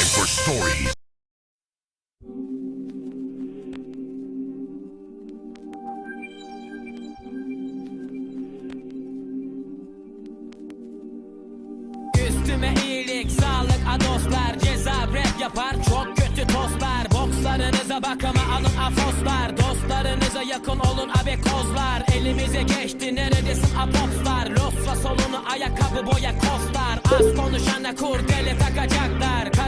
Time for stories. Üstüme iyilik, sağlık, adoslar Ceza rap yapar, çok kötü tostlar Bokslarınıza bak ama alın afoslar. Dostlarınıza yakın olun abekozlar Elimize geçti neredesin apopslar Losla solunu ayakkabı boya kostlar. Az konuşana kurdele takacaklar.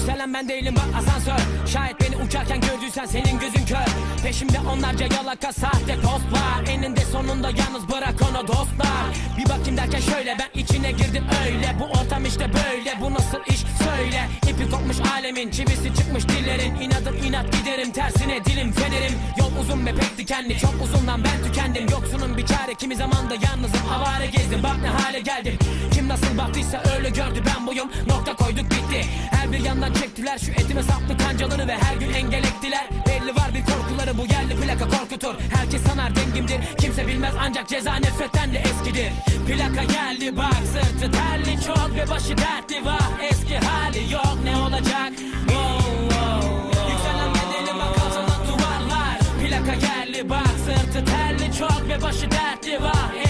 Yükselen ben değilim bak asansör. Şayet beni uçarken gördüysen senin gözün kör. Peşimde onlarca yalaka sahte post var Eninde sonunda yalnız bırak onu dostlar. Bir bakayım derken şöyle ben içine girdim öyle. Bu ortam işte böyle bu nasıl iş? Söyle. İpi kopmuş alemin çivisi çıkmış dillerin. İnadım inat giderim tersine dilim fenerim Yol uzun ve pek dikenli. Çok uzundan ben tükendim. Yoksunun bir çare. Kimi zaman da yalnızım. Avare gezdim. Bak ne hale geldim. Kim nasıl baktıysa öyle gördü. Ben buyum. Nokta koyduk bitti. Her bir yandan çektiler. Şu etime saplı kancaları ve her gün engel ektiler Belli var bir korkuları. Bu yerli plaka korkutur. Herkes sanar dengimdir. Kimse bilmez ancak ceza nefretten de eskidir. Plaka geldi bak sırtı terli. Çok ve başı dertli. Var Eski hali yok. Ne olacak? Wow, bak sırtı terli çok ve başı dertli var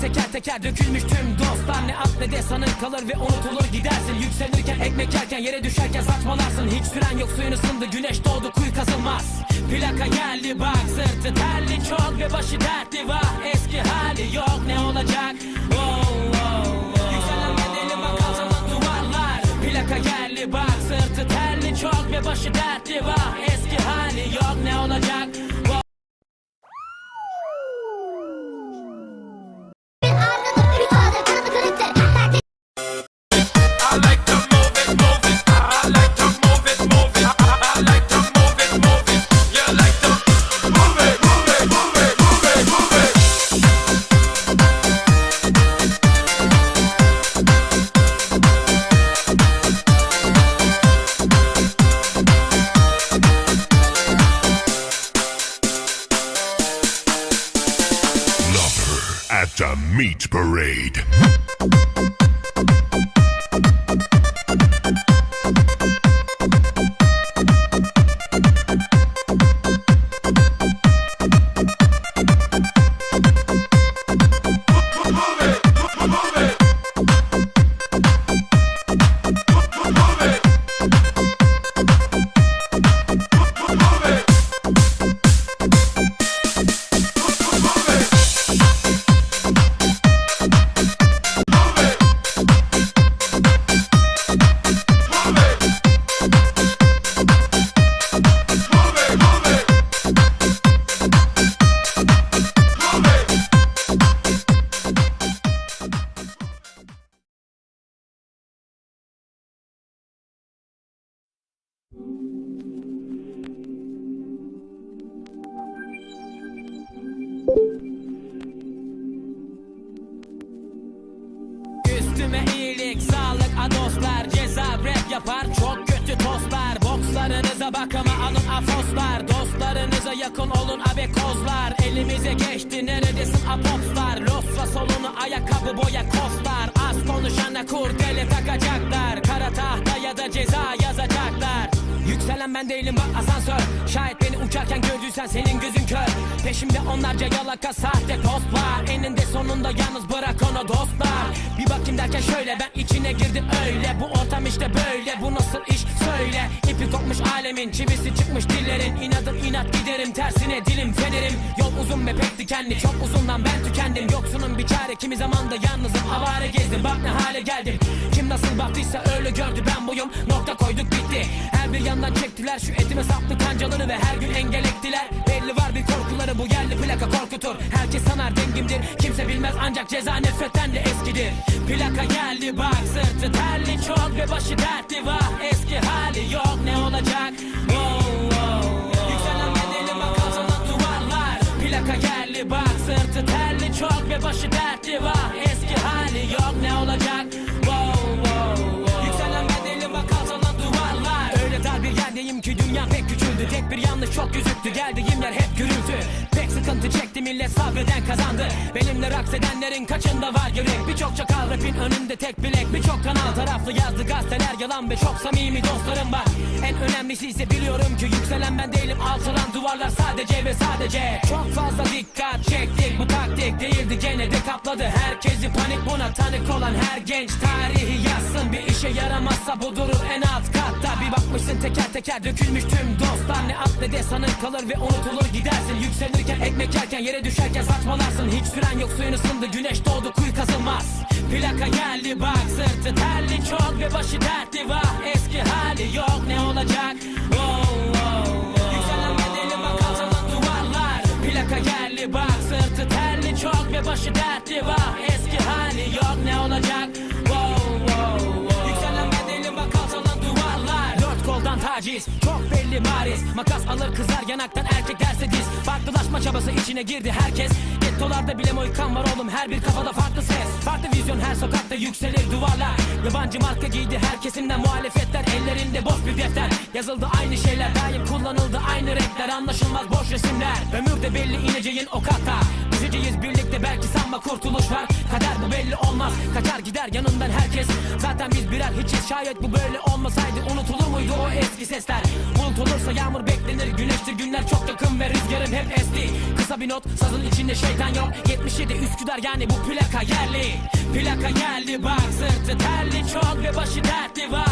teker teker dökülmüş tüm dostlar. Ne at ne de sanın kalır ve unutulur gidersin. Yükselirken ekmek yerken yere düşerken saçmalarsın. Hiç süren yok suyun ısındı güneş doğdu kuyu kazılmaz. Plaka geldi bak sırtı terli çok ve başı dertli. Var Eski hali yok ne olacak? Wow, wow, wow. Yükselen bedeli bak altından duvarlar. Plaka geldi bak sırtı terli çok ve başı dertli. Var Eski hali yok ne olacak At a meat parade. Üstüme iyilik, sağlık, adoslar Ceza rap yapar, çok kötü tostlar. Bokslarınıza bak ama alın afoslar. Dostlarınıza yakın olun abekozlar Elimize geçti neredesin apopslar Losla solunu ayakkabı boya kostar Az konuşana kurdele değilim bak asansör. Şayet beni uçarken gördüysen senin gözün kör. Peşimde onlarca yalaka sahte post var Eninde sonunda yalnız bırak onu dostlar. Bir bakayım derken şöyle ben içine girdim öyle. Bu ortam işte böyle bu nasıl iş? Söyle. İpi kopmuş alemin çivisi çıkmış dillerin. İnadım inat giderim tersine dilim fenerim. Yol uzun ve pek dikenli çok uzundan ben tükendim. Yoksunun bir çare kimi zaman da yalnızım. Avare gezdim Bak ne hale geldim. Kim nasıl baktıysa öyle gördü ben buyum. Nokta koyduk bitti. Her bir yandan çektiler Şu etime saplı kancaları ve her gün engel ektiler Belli var bir korkuları bu yerli plaka korkutur. Herkes sanar dengimdir. Kimse bilmez ancak ceza nefretten de eskidir. Plaka geldi bak sırtı terli çok ve başı dertli. Var Eski hali yok ne olacak? Wow, wow, wow. Yükselen bedeli bak altından duvarlar. Plaka geldi bak sırtı terli çok ve başı dertli. Var Eski hali Çok gözüktü geldiğim yer hep gürültü. Pek sıkıntı çek millet sabreden kazandı. Benimle raks edenlerin kaçında var yürek? Birçok çakal rapin önünde tek bilek. Birçok kanal taraflı yazdı gazeteler yalan Ve çok samimi dostlarım var. En önemlisi ise biliyorum ki yükselen ben değilim. Alçalan duvarlar sadece ve sadece. Çok fazla dikkat çektik. Bu taktik değildi. Gene de kapladı. Herkesi panik buna tanık olan her genç Tarihi yazsın. Bir işe yaramazsa bu durur en alt katta. Bir bakmışsın teker teker dökülmüş tüm dostlar. Ne at ne de sanın kalır ve unutulur gidersin. Yükselirken ekmek yerken yere düşerken saçmalarsın. Hiç süren yok suyun ısındı güneş doğdu kuyu kazılmaz. Plaka geldi bak sırtı terli. Çok ve başı dertli vah Eski hali yok. Ne olacak? Oh, oh, oh. Yükselen bedeli bak duvarlar. Plaka geldi bak sırtı terli. Çok ve başı dertli vah taciz çok belli bariz. Makas alır kızar yanaktan erkek derse diz. Farklılaşma çabası içine girdi herkes. Gettolarda bile moykan var oğlum her bir kafada farklı ses. Farklı vizyon her sokakta yükselir duvarlar. Yabancı marka giydi her kesimden muhalefetler Ellerinde boş bir defter. Yazıldı aynı şeyler daim kullanıldı aynı renkler Anlaşılmaz boş resimler. Ömürde belli ineceğin o kata Düşeceğiz birlikte belki sanma kurtuluş var. Kader bu belli olmaz. Kaçar gider yanından herkes. Zaten biz birer hiçiz. Şayet bu böyle olmasaydı Unutulur muydu o eski sesler? Unutulursa yağmur beklenir güneştir. Günler çok yakın ve rüzgarım hep esti. Kısa bir not sazın içinde şeytan yok. 77 Üsküdar yani bu plaka yerli. Plaka geldi bak sırtı terli çok ve başı dertli vah